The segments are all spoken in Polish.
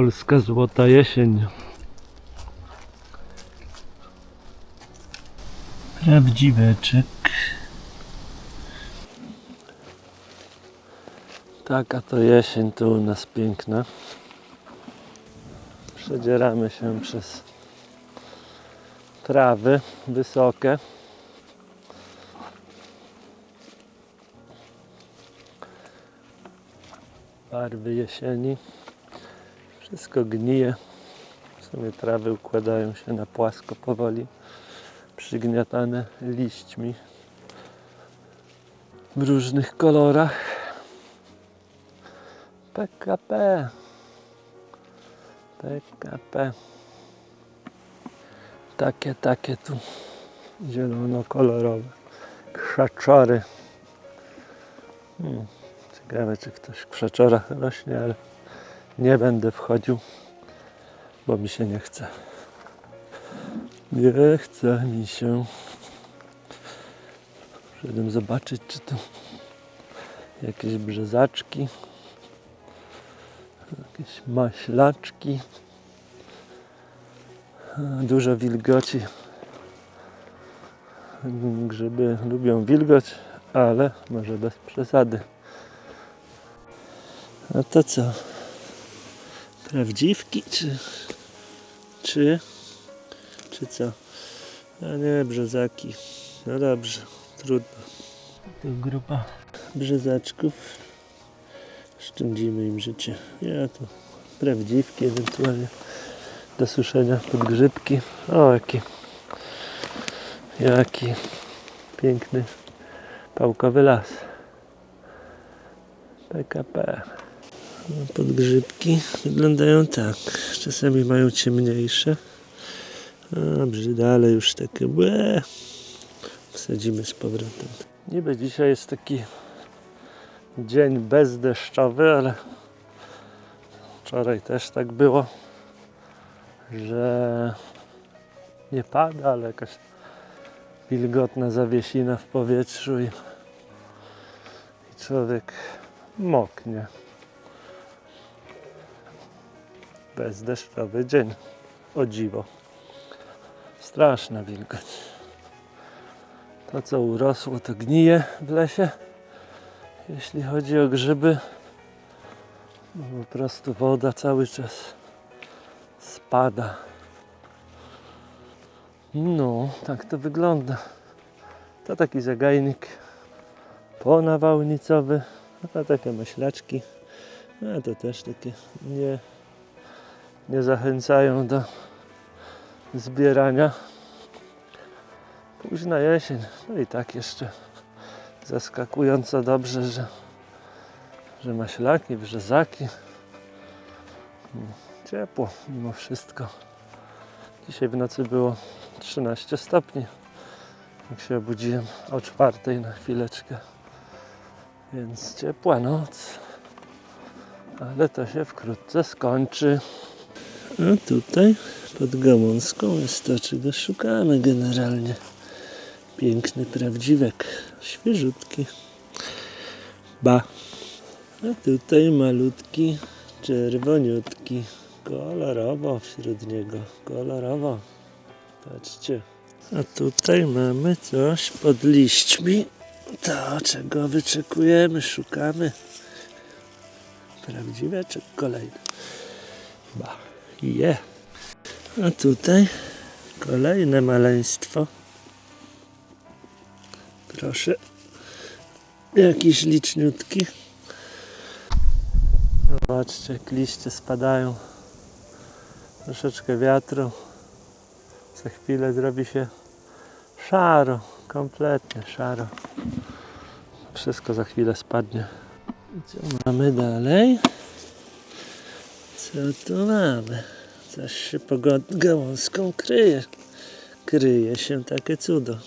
Polska złota jesień. Prawdziweczek. Taka to jesień tu u nas piękna. Przedzieramy się przez trawy wysokie. Barwy jesieni. Wszystko gnije. W sumie trawy układają się na płasko powoli, przygniatane liśćmi w różnych kolorach. PKP. PKP. Takie, takie tu zielono-kolorowe krzaczory. Hmm. Ciekawe, czy ktoś krzaczorach rośnie, ale nie będę wchodził, bo mi się nie chce. Nie chce mi się. Przyszedłem zobaczyć, czy tu jakieś brzezaczki, jakieś maślaczki. Dużo wilgoci. Grzyby lubią wilgoć, ale może bez przesady. A to co? Prawdziwki czy czy czy co? A nie, brzezaki. No dobrze, trudno. Tu grupa brzezaczków. Szczędzimy im życie. Ja to prawdziwki ewentualnie do suszenia podgrzybki. O, jaki jaki piękny pałkowy las. PKP. Podgrzybki wyglądają tak. Czasami mają ciemniejsze. A brzydale już takie błe. Wsadzimy z powrotem. Niby dzisiaj jest taki dzień bezdeszczowy, ale wczoraj też tak było, że nie pada, ale jakaś wilgotna zawiesina w powietrzu i, i człowiek moknie. Bezdeszczowy dzień. O dziwo. Straszna wilgoć. To co urosło to gnije w lesie. Jeśli chodzi o grzyby, no po prostu woda cały czas spada. No, tak to wygląda. To taki zagajnik ponawałnicowy, a takie maślaczki, a to też takie nie, nie zachęcają do zbierania. Późna jesień, no i tak jeszcze zaskakująco dobrze, że, że maślaki, brzezaki. Mm, Ciepło mimo wszystko. Dzisiaj w nocy było 13 stopni. Jak się obudziłem o czwartej na chwileczkę. Więc ciepła noc. Ale to się wkrótce skończy. A tutaj pod Gałązką jest to, czego szukamy generalnie. Piękny prawdziwek. Świeżutki. Ba. A tutaj malutki, czerwoniutki. Kolorowo wśród niego. Kolorowo. Patrzcie. A tutaj mamy coś pod liśćmi. To, czego wyczekujemy, szukamy. Prawdziweczek kolejny. Ba. Je. A tutaj kolejne maleństwo. Proszę. Jakiś liczniutki. Zobaczcie, jak liście spadają. Troszeczkę wiatru. Za chwilę zrobi się szaro. Kompletnie szaro. Wszystko za chwilę spadnie. Co mamy dalej? Co tu mamy? Coś się pod gałązką kryje. Kryje się takie cudo.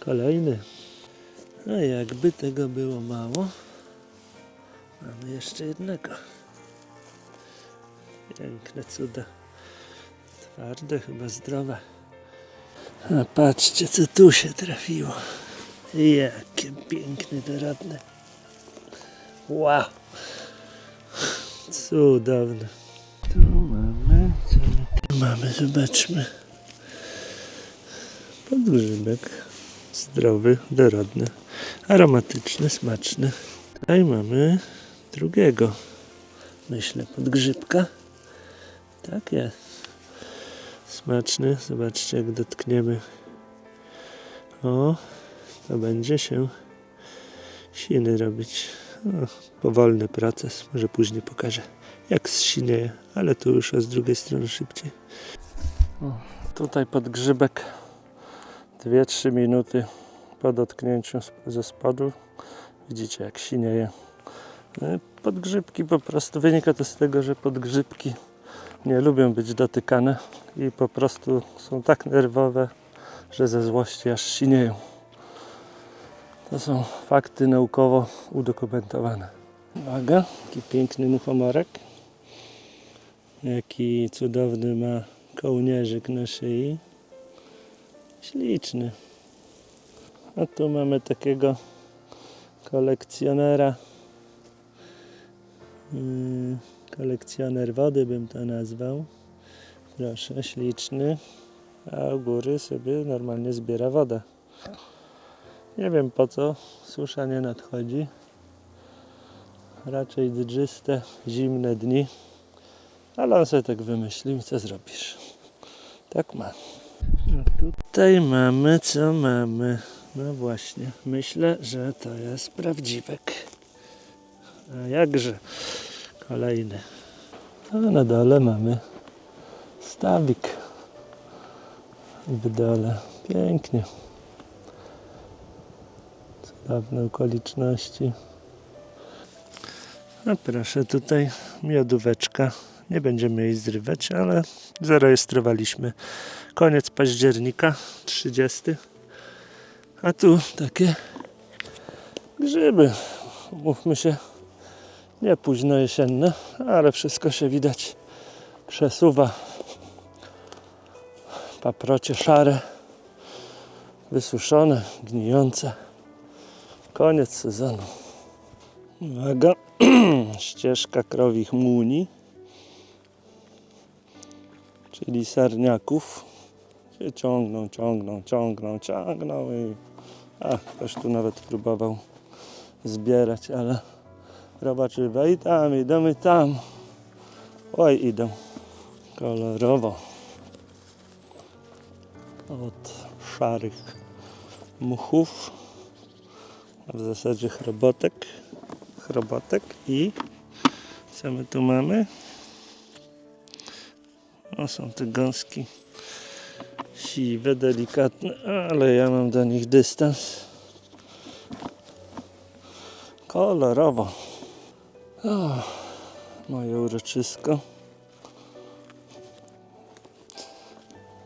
Kolejny. A jakby tego było mało, mamy jeszcze jednego. Piękne cuda. Twarde, chyba zdrowe. A patrzcie, co tu się trafiło. Jakie piękne, dorodne. Wow. Cudowne. Tu mamy, co my tu mamy, zobaczmy. Podgrzybek. Zdrowy, dorodny, aromatyczny, smaczny. Tutaj mamy drugiego, myślę, podgrzybka. Tak jest. Smaczny, zobaczcie jak dotkniemy. O, to będzie się siny robić. Powolny proces, może później pokażę jak zsinieje, ale tu już z drugiej strony szybciej. Tutaj podgrzybek 2-3 minuty po dotknięciu ze spodu. Widzicie jak sinieje. E, Podgrzybki po prostu wynika to z tego, że podgrzybki nie lubią być dotykane i po prostu są tak nerwowe, że ze złości aż sinieją. To są fakty naukowo udokumentowane. Uwaga, jaki piękny muchomorek. Jaki cudowny ma kołnierzyk na szyi. Śliczny. A tu mamy takiego kolekcjonera. Yy, kolekcjoner wody bym to nazwał. Proszę, śliczny. A u góry sobie normalnie zbiera wodę. Nie wiem po co susza nie nadchodzi. Raczej dżyste, zimne dni. Ale on sobie tak wymyślił, co zrobisz. Tak ma. A tutaj mamy, co mamy. No właśnie, myślę, że to jest prawdziwek. A jakże kolejny. A na dole mamy stawik. W dole. Pięknie. Cudowne okoliczności. A proszę, tutaj miodóweczka. Nie będziemy jej zrywać, ale zarejestrowaliśmy koniec października, 30. A tu takie grzyby. Mówmy się, nie późno jesienne, ale wszystko się widać przesuwa. Paprocie szare, wysuszone, gnijące. Koniec sezonu. Uwaga, ścieżka krowich młuni, czyli sarniaków. Się ciągną, ciągną, ciągną, ciągną i a, ktoś tu nawet próbował zbierać, ale robaczywe i tam, idą i tam. Oj, idą. Kolorowo. Od szarych muchów, w zasadzie chrobotek, chrobotek i co my tu mamy? O, są te gąski siwe, delikatne, ale ja mam do nich dystans. Kolorowo. O, moje uroczysko.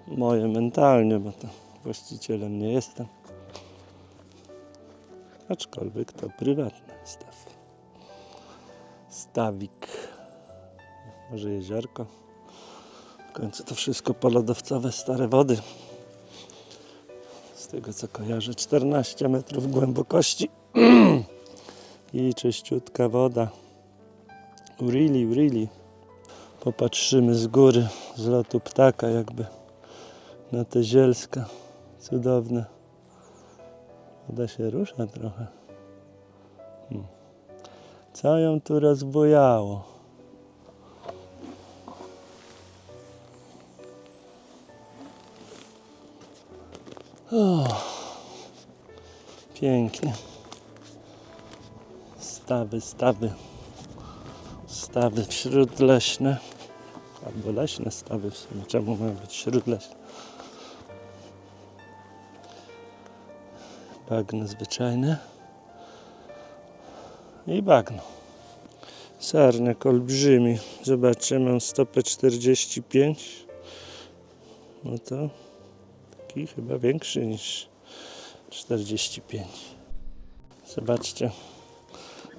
Moje mentalnie, bo to właścicielem nie jestem. Aczkolwiek to prywatny staw. Stawik. Może jeziorko. W końcu to wszystko polodowcowe, stare wody. Z tego co kojarzę, 14 metrów głębokości i czyściutka woda. Urili, urili. Popatrzymy z góry, z lotu ptaka jakby na te zielska. Cudowne. Woda się rusza trochę. Hmm. Co ją tu rozbujało? O, pięknie. Stawy, stawy. Stawy śródleśne. Albo leśne stawy w sumie. Czemu mają być śródleśne? Bagno zwyczajne. I bagno. Sarnek olbrzymi. Zobaczcie, mam stopę 45. No to taki chyba większy niż 45. Zobaczcie.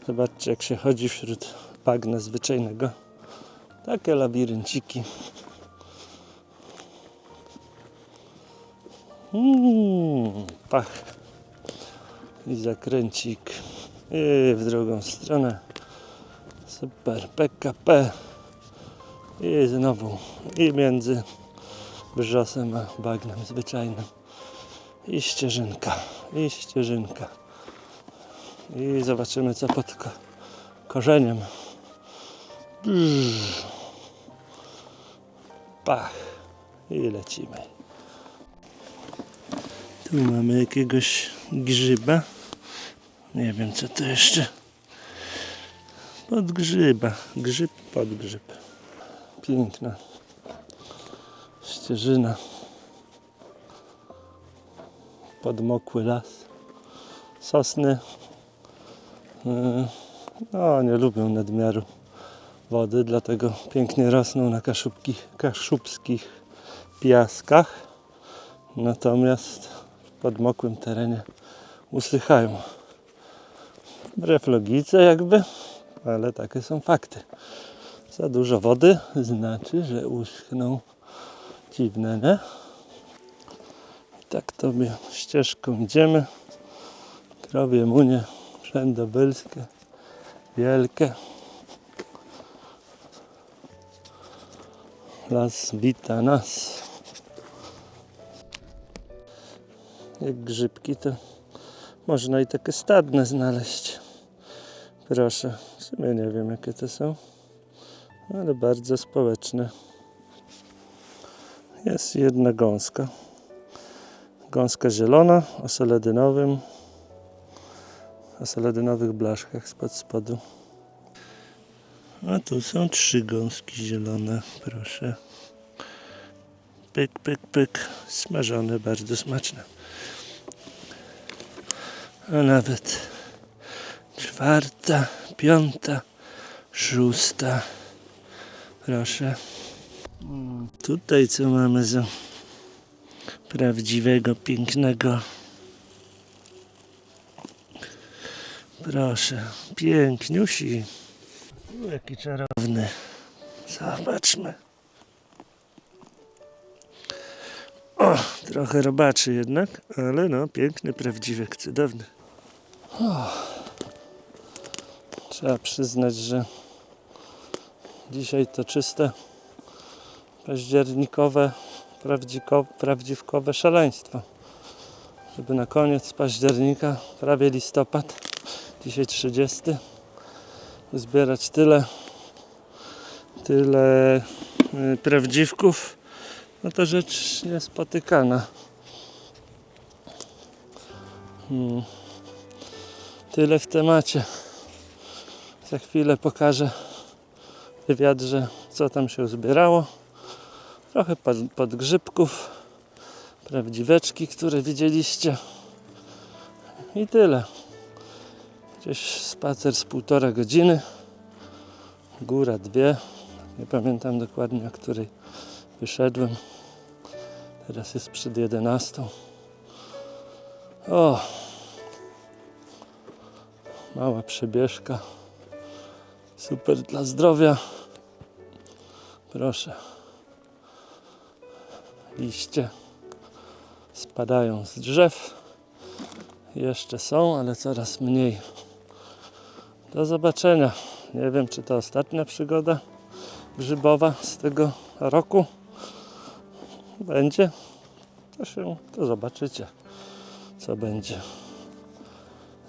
Zobaczcie jak się chodzi wśród bagna zwyczajnego. Takie labirynciki. Mm, pach. I zakręcik. I w drugą stronę. Super, PKP. I znowu i między brzosem a bagnem zwyczajnym. I ścieżynka, i ścieżynka. I zobaczymy co pod ko- korzeniem. Brrr. Pach. I lecimy. Tu mamy jakiegoś grzyba. Nie wiem co to jeszcze. Podgrzyba. Grzyb, podgrzyb. Piękna ścieżyna. Podmokły las. Sosny. No, nie lubią nadmiaru wody, dlatego pięknie rosną na kaszubki, kaszubskich piaskach. Natomiast w podmokłym terenie usychają. Wbrew logice jakby, ale takie są fakty. Za dużo wody znaczy, że uschną. Dziwne, nie? I tak tobie ścieżką idziemy. Krowie munie wszędobylskie, wielkie. Las wita nas. Jak grzybki to można i takie stadne znaleźć. Proszę, w sumie nie wiem jakie to są, ale bardzo społeczne. Jest jedna gąska. Gąska zielona o seledynowym, o seledynowych blaszkach spod spodu. A tu są trzy gąski zielone, proszę. Pyk, pyk, pyk. Smażone, bardzo smaczne. A nawet czwarta, piąta, szósta. Proszę. Tutaj co mamy za prawdziwego, pięknego. Proszę, piękniusi. Jaki czarowny. Zobaczmy. O, trochę robaczy jednak, ale no, piękny, prawdziwek, cudowny. Trzeba przyznać, że dzisiaj to czyste październikowe, prawdziko, prawdziwkowe szaleństwo. Żeby na koniec października, prawie listopad, dzisiaj 30, zbierać tyle, tyle y, prawdziwków, no to rzecz niespotykana. Hmm. Tyle w temacie. Za chwilę pokażę w wywiadrze, co tam się zbierało. Trochę pod, podgrzybków, prawdziweczki, które widzieliście. I tyle. Gdzieś spacer z półtora godziny. Góra dwie. Nie pamiętam dokładnie, o której wyszedłem. Teraz jest przed 11. O! Mała przebieżka. Super dla zdrowia. Proszę. Liście spadają z drzew. Jeszcze są, ale coraz mniej. Do zobaczenia. Nie wiem, czy to ostatnia przygoda grzybowa z tego roku. Będzie. To się, to zobaczycie, co będzie.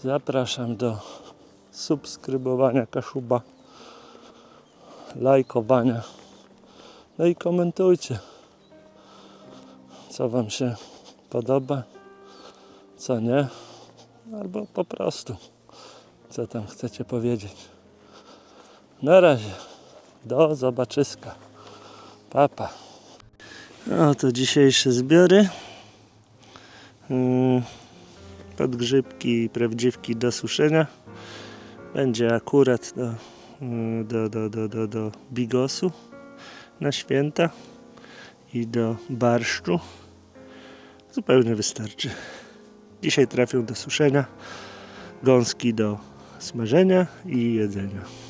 Zapraszam do subskrybowania Kaszuba, lajkowania. No i komentujcie, co Wam się podoba, co nie, albo po prostu, co tam chcecie powiedzieć. Na razie, do zobaczyska. Papa. No to dzisiejsze zbiory. Yy, podgrzybki i prawdziwki do suszenia. Będzie akurat do, yy, do, do, do, do, do bigosu na święta i do barszczu. Zupełnie wystarczy. Dzisiaj trafią do suszenia, gąski do smażenia i jedzenia.